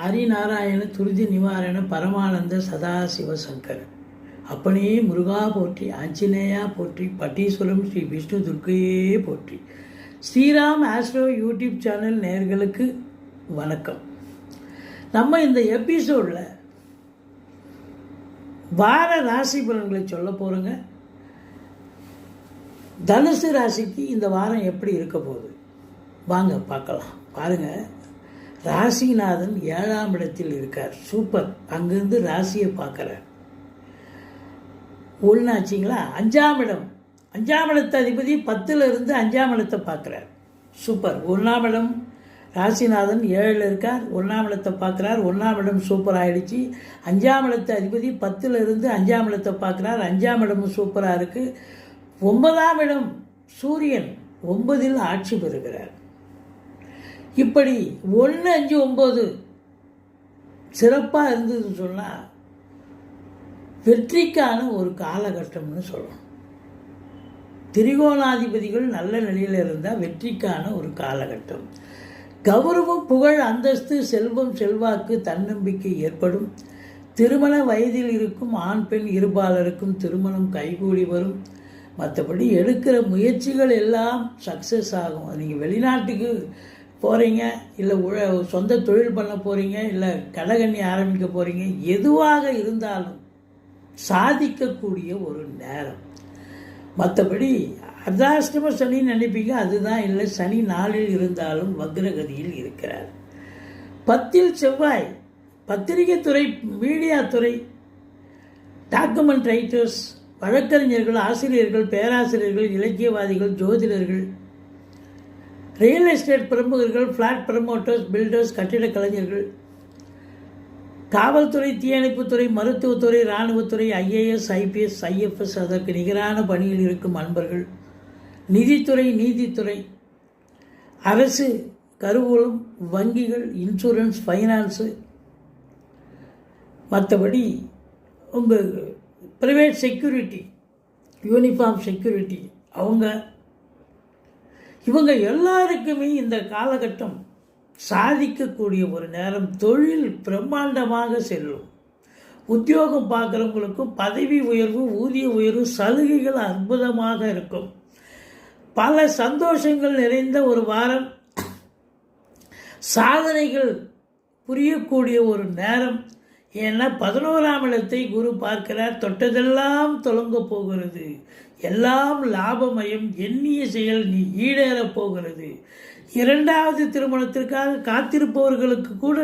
ஹரிநாராயண துருதி நிவாரண பரமானந்த சதாசிவசங்கர் அப்பனே முருகா போற்றி ஆஞ்சநேயா போற்றி பட்டீஸ்வரம் ஸ்ரீ விஷ்ணு துர்க்கையே போற்றி. ஸ்ரீராம் ஆஸ்ட்ரோ யூடியூப் சேனல் நேர்களுக்கு வணக்கம். நம்ம இந்த எபிசோடில் வார ராசி பலன்களை சொல்ல போகிறோங்க தனுசு ராசிக்கு இந்த வாரம் எப்படி இருக்க போகுது? வாங்க பார்க்கலாம். பாருங்கள் ராசிநாதன் ஏழாம் இடத்தில் இருக்கார். சூப்பர். அங்கேருந்து ராசியை பார்க்குறார். ஒன்றாச்சிங்களா அஞ்சாம் இடம். அஞ்சாம் இடத்து அதிபதி பத்தில் இருந்து அஞ்சாம் இடத்தை பார்க்குறார். சூப்பர். ஒன்றாம் இடம். ராசிநாதன் ஏழில் இருக்கார். ஒன்றாம் இடத்தை பார்க்குறார். ஒன்றாம் இடம் சூப்பர் ஆகிடுச்சு அஞ்சாம் இடத்து அதிபதி பத்தில் இருந்து அஞ்சாம் இடத்தை பார்க்குறார். அஞ்சாம் இடமும் சூப்பராக இருக்குது ஒன்பதாம் இடம் சூரியன். ஒன்பதில் ஆட்சி பெறுகிறார். இப்படி ஒன்று அஞ்சு ஒம்பது சிறப்பாக இருந்ததுன்னு சொன்னால் வெற்றிக்கான ஒரு காலகட்டம்னு சொல்லணும். திரிகோணாதிபதிகள் நல்ல நிலையில் இருந்தால் வெற்றிக்கான ஒரு காலகட்டம். கௌரவம் புகழ் அந்தஸ்து செல்வம் செல்வாக்கு தன்னம்பிக்கை ஏற்படும். திருமண வயதில் இருக்கும் ஆண் பெண் இருபாலருக்கும் திருமணம் கைகூடி வரும். மற்றபடி எடுக்கிற முயற்சிகள் எல்லாம் சக்ஸஸ் ஆகும். நீங்கள் வெளிநாட்டுக்கு போகிறீங்க இல்லை உழ சொந்த தொழில் பண்ண போகிறீங்க இல்லை கடகண்ணி ஆரம்பிக்க போகிறீங்க எதுவாக இருந்தாலும் சாதிக்கக்கூடிய ஒரு நேரம். மற்றபடி அர்த்தாஷ்டம சனின்னு நினைப்பீங்க. அதுதான் இல்லை சனி நாளில் இருந்தாலும் வக்ரகதியில் இருக்கிறார். பத்தில் செவ்வாய் பத்திரிகை துறை மீடியா துறை டாக்குமெண்ட் ரைட்டர்ஸ் வழக்கறிஞர்கள் ஆசிரியர்கள் பேராசிரியர்கள் இலக்கியவாதிகள் ஜோதிடர்கள் ரியல் எஸ்டேட் பிரமுகர்கள் ஃப்ளாட் ப்ரமோட்டர்ஸ் பில்டர்ஸ் கட்டிடக் கலைஞர்கள். காவல்துறை தீயணைப்புத்துறை மருத்துவத்துறை இராணுவத்துறை ஐஏஎஸ் ஐபிஎஸ் ஐஎஃப்எஸ் அதற்கு நிகரான பணியில் இருக்கும் அன்பர்கள். நிதித்துறை நீதித்துறை. அரசு கருவூலம் வங்கிகள் இன்சூரன்ஸ் ஃபைனான்ஸு மற்றபடி உங்கள் ப்ரைவேட் செக்யூரிட்டி யூனிஃபார்ம் செக்யூரிட்டி அவங்க இவங்க எல்லாருக்குமே இந்த காலகட்டம் சாதிக்கக்கூடிய ஒரு நேரம் தொழில் பிரம்மாண்டமாக செல்லும். உத்தியோகம் பார்க்குறவங்களுக்கும் பதவி உயர்வு ஊதிய உயர்வு சலுகைகள் அற்புதமாக இருக்கும். பல சந்தோஷங்கள் நிறைந்த ஒரு வாரம் சாதனைகள் புரியக்கூடிய ஒரு நேரம் ஏன்னா பதினோராம் இடத்தை குரு பார்க்கிறார் தொட்டதெல்லாம் தொடங்க போகிறது. எல்லாம் லாபமயம் எண்ணிய செயல் நீ ஈடேறப் போகிறது. இரண்டாவது திருமணத்திற்காக காத்திருப்பவர்களுக்கு கூட